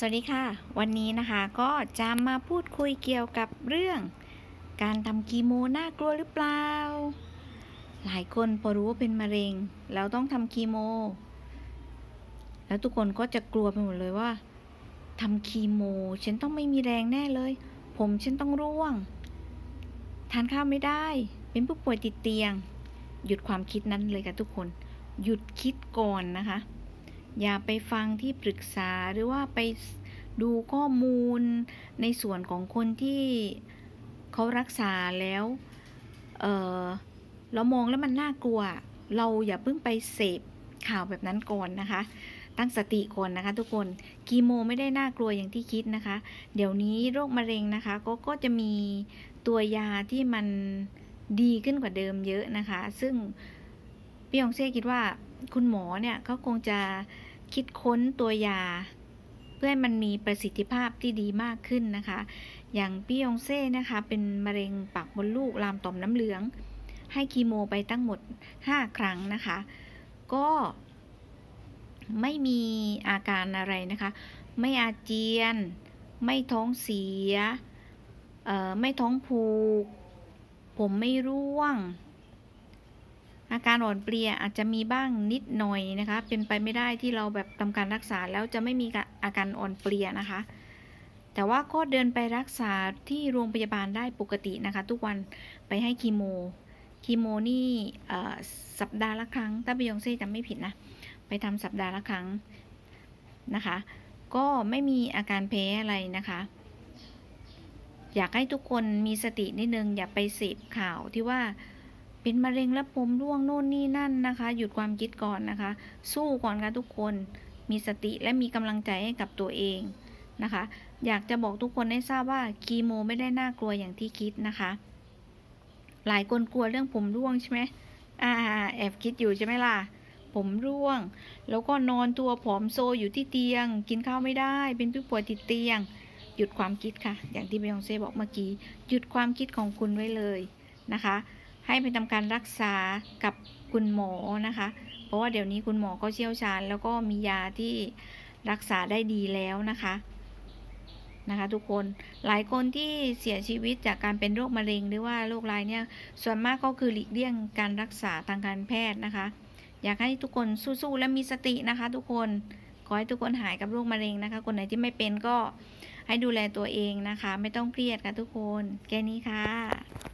สวัสดีค่ะ วันนี้นะคะก็จะมาพูดคุยเกี่ยวกับเรื่อง การทำคีโมน่ากลัวหรือเปล่า หลายคนพอรู้ว่าเป็นมะเร็ง แล้วต้องทำคีโม แล้วทุกคนก็จะกลัวไปหมดเลยว่าทำคีโม ฉันต้องไม่มีแรงแน่เลย ผมฉันต้องร่วง ทานข้าวไม่ได้ เป็นผู้ป่วยติดเตียง หยุดความคิดนั้นเลยค่ะทุกคน หยุดคิดก่อนนะคะ อย่าไปฟังที่ปรึกษาหรือว่าไปดูข้อมูลในส่วนของคนที่เขารักษาแล้วเเรามองแล้วมันน่ากลัว เราอย่าเพิ่งไปเสพข่าวแบบนั้นก่อนนะคะ ตั้งสติก่อนนะคะทุกคนคีโมไม่ได้น่ากลัวอย่างที่คิดนะคะ เดี๋ยวนี้โรคมะเร็งนะคะ ก็ก็จะมีตัวยาที่มันดีขึ้นกว่าเดิมเยอะนะคะ ซึ่งพี่องเซ่คิดว่าคุณหมอเนี่ยเขาคงจะ คิดค้นตัวยา เพื่อให้มันมีประสิทธิภาพที่ดีมากขึ้นนะคะ อย่างพี่ยองเซ่นะคะ เป็นมะเร็งปากมดลูกลามต่อมน้ำเหลือง ให้คีโมไปทั้งหมด 5 ครั้งนะคะ ก็ไม่มีอาการอะไรนะคะ ไม่อาเจียน ไม่ท้องเสีย ไม่ท้องผูก ผมไม่ร่วง อาการอ่อนเพลียอาจจะมีบ้างนิดหน่อยนะคะ เป็นไปไม่ได้ที่เราแบบทำการรักษาแล้วจะไม่มีอาการอ่อนเพลียนะคะ แต่ว่าก็เดินไปรักษาที่โรงพยาบาลได้ปกตินะคะ ทุกวันไปให้คีโมคีโมนี่สัปดาห์ละครั้ง ถ้าบิยองเซ่จำไม่ผิดนะ ไปทำสัปดาห์ละครั้งนะคะ ก็ไม่มีอาการแพ้อะไรนะคะอยากให้ทุกคนมีสตินิดนึงอย่าไปเสพข่าวที่ว่า เป็นมะเร็งและผมร่วงโน่นนี่นั่นนะคะ หยุดความคิดก่อนนะคะ สู้ก่อนค่ะทุกคน มีสติและมีกำลังใจให้กับตัวเองนะคะ อยากจะบอกทุกคนให้ทราบว่าคีโมไม่ได้น่ากลัวอย่างที่คิดนะคะ หลายคนกลัวเรื่องผมร่วงใช่ไหมอ่าแอบคิดอยู่ใช่ไหมล่ะผมร่วง แล้วก็นอนตัวผอมโซอยู่ที่เตียง กินข้าวไม่ได้ เป็นผู้ป่วยติดเตียง หยุดความคิดค่ะ อย่างที่เบยองเซ่บอกเมื่อกี้ หยุดความคิดของคุณไว้เลยนะคะ ให้ไปทำการรักษากับคุณหมอนะคะ เพราะว่าเดี๋ยวนี้คุณหมอก็เชี่ยวชาญ แล้วก็มียาที่รักษาได้ดีแล้วนะคะนะคะทุกคนหลายคนที่เสียชีวิตจากการเป็นโรคมะเร็งหรือว่าโรคร้ายเนี่ยส่วนมากก็คือหลีกเลี่ยงการรักษาทางการแพทย์นะคะ อยากให้ทุกคนสู้ๆและมีสตินะคะ ทุกคนขอให้ทุกคนหายกับโรคมะเร็งนะคะ คนไหนที่ไม่เป็นก็ให้ดูแลตัวเองนะคะ ไม่ต้องเครียดค่ะทุกคนแค่นี้ค่ะ